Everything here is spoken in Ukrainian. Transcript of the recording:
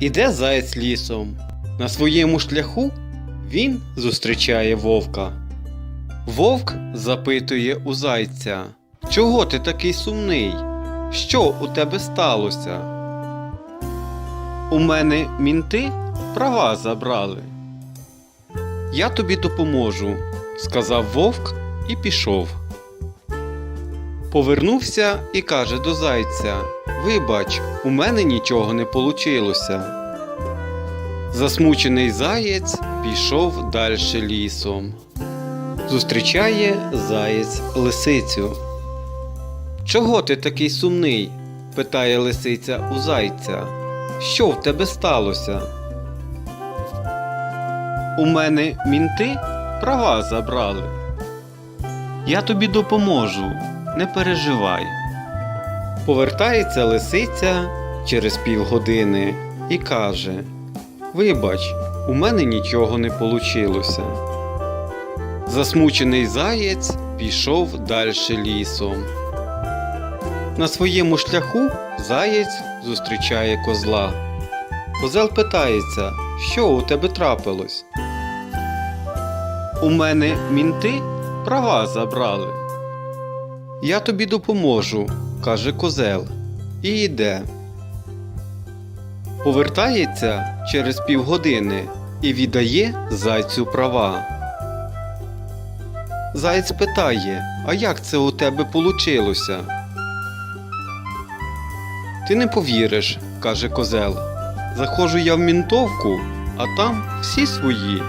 Іде заєць лісом. На своєму шляху він зустрічає вовка. Вовк запитує у зайця: Чого ти такий сумний? Що у тебе сталося? У мене мінти права забрали. Я тобі допоможу, сказав вовк і пішов. Повернувся і каже до зайця: Вибач, у мене нічого не получилося. Засмучений заєць пішов далі лісом. Зустрічає заєць лисицю. Чого ти такий сумний? питає лисиця у зайця. Що в тебе сталося? У мене мінти права забрали. Я тобі допоможу, не переживай. Повертається лисиця через півгодини і каже: Вибач, у мене нічого не получилося. Засмучений заєць пішов далі лісом. На своєму шляху заєць зустрічає козла. Козел питається, що у тебе трапилось? У мене мінти права забрали. Я тобі допоможу, каже козел, і йде. Повертається через півгодини і віддає зайцю права. Заєць питає, а як це у тебе получилося? Ти не повіриш, каже козел. Заходжу я в мінтовку, а там всі свої.